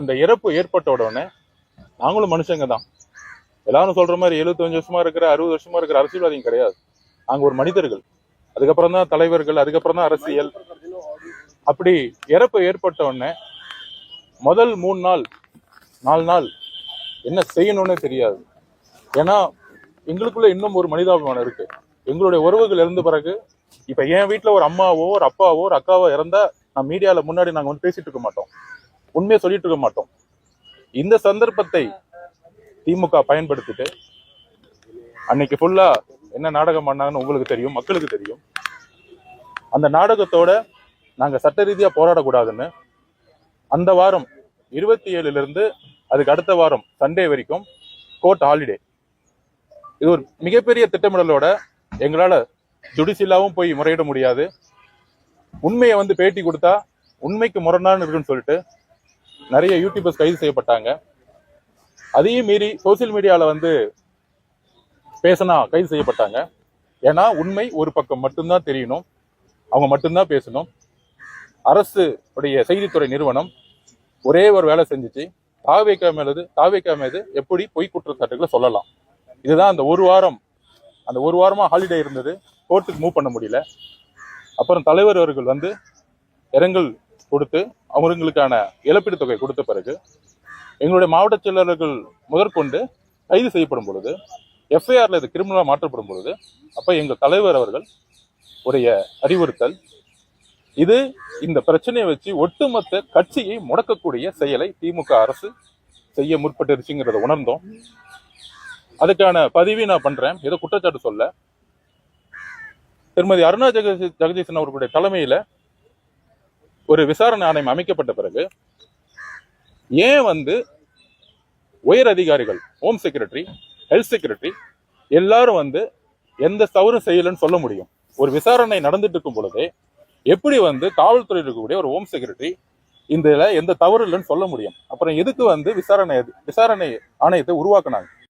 இந்த இறப்பு ஏற்பட்ட உடனே நாங்களும் மனுஷங்க தான். எல்லாரும் சொல்ற மாதிரி 75 வருஷமா இருக்கிற அறுபது வருஷமா இருக்கிற அரசியல்வாதிங்க கிடையாது. நாங்க ஒரு மனிதர்கள். அதுக்கப்புறம் தான் தலைவர்கள் அதுக்கப்புறம் தான் அரசியல். அப்படி இறப்பு ஏற்பட்ட உடனே முதல் மூணு நாள் நாலு நாள் என்ன செய்யணும்னே தெரியாது. ஏன்னா எங்களுக்குள்ள இன்னும் ஒரு மனிதாபிமானம் இருக்கு. எங்களுடைய உறவுகள் இருந்த பிறகு இப்ப என் வீட்டுல ஒரு அம்மாவோ ஒரு அப்பாவோ ஒரு அக்காவோ இறந்தா நான் மீடியால முன்னாடி நாங்க வந்து பேசிட்டு இருக்க மாட்டோம். உண்மையை சொல்லிட்டு இருக்க மாட்டோம். இந்த சந்தர்ப்பத்தை திமுக பயன்படுத்திட்டு அன்னைக்கு ஃபுல்லா என்ன நாடகம் பண்ணாங்கன்னு உங்களுக்கு தெரியும் மக்களுக்கு தெரியும். அந்த நாடகத்தோட நாங்க சட்ட ரீதியா போராடக்கூடாதுன்னு அந்த வாரம் இருபத்தி ஏழுல இருந்து அதுக்கு அடுத்த வாரம் சண்டே வரைக்கும் கோர்ட் ஹாலிடே இது ஒரு மிகப்பெரிய திட்டமிடலோட எங்களால ஜுடிஷியலாவும் போய் முறையிட முடியாது. உண்மையை வந்து பேட்டி கொடுத்தா உண்மைக்கு முரணான்னு இருக்குன்னு சொல்லிட்டு நிறைய யூடியூபர்ஸ் கைது செய்யப்பட்டாங்க. அதையும் மீறி சோசியல் மீடியாவில் வந்து பேசினா கைது செய்யப்பட்டாங்க. ஏன்னா உண்மை ஒரு பக்கம் மட்டும்தான் தெரியணும். அவங்க மட்டும்தான் பேசணும். அரசு உடைய செய்தித்துறை நிறுவனம் ஒரே ஒரு வேலை செஞ்சுச்சு. தாவேக்கா மேலது தாவேக்கா மீது எப்படி பொய் குற்றச்சாட்டுகளை சொல்லலாம். இதுதான் அந்த ஒரு வாரம் அந்த ஒரு வாரமாக ஹாலிடே இருந்தது. கோர்ட்டுக்கு மூவ் பண்ண முடியல. அப்புறம் தலைவர் அவர்கள் வந்து இரங்கல் கொடுத்து அவங்களுக்கான இழப்பீடு தொகை கொடுத்த பிறகு எங்களுடைய மாவட்ட செயலாளர்கள் முதற்கொண்டு கைது செய்யப்படும் பொழுது எஃப்ஐஆர்ல இது கிரிமினலாக மாற்றப்படும் பொழுது அப்போ எங்கள் தலைவர் அவர்கள் உடைய அறிவுறுத்தல் இது இந்த பிரச்சனையை வச்சு ஒட்டுமொத்த கட்சியை முடக்கக்கூடிய செயலை திமுக அரசு செய்ய முற்பட்டுருச்சுங்கிறத உணர்ந்தோம். அதுக்கான பதிவை நான் பண்றேன். ஏதோ குற்றச்சாட்டு சொல்ல. திருமதி அருணா ஜெகதீ ஜெகதீசன் அவர்களுடைய தலைமையில ஒரு விசாரணை ஆணையம் அமைக்கப்பட்ட பிறகு ஏன் வந்து உயர் அதிகாரிகள் ஹோம் செக்ரட்டரி ஹெல்த் செக்ரட்டரி எல்லாரும் வந்து எந்த தவறும் செய்யலன்னு சொல்ல முடியும். ஒரு விசாரணை நடந்துட்டு இருக்கும் பொழுதே எப்படி வந்து காவல்துறையில் இருக்கக்கூடிய ஒரு ஹோம் செக்ரட்டரி இந்த எந்த தவறு இல்லைன்னு சொல்ல முடியும். அப்புறம் எதுக்கு வந்து விசாரணை விசாரணை ஆணையத்தை உருவாக்குனாங்க?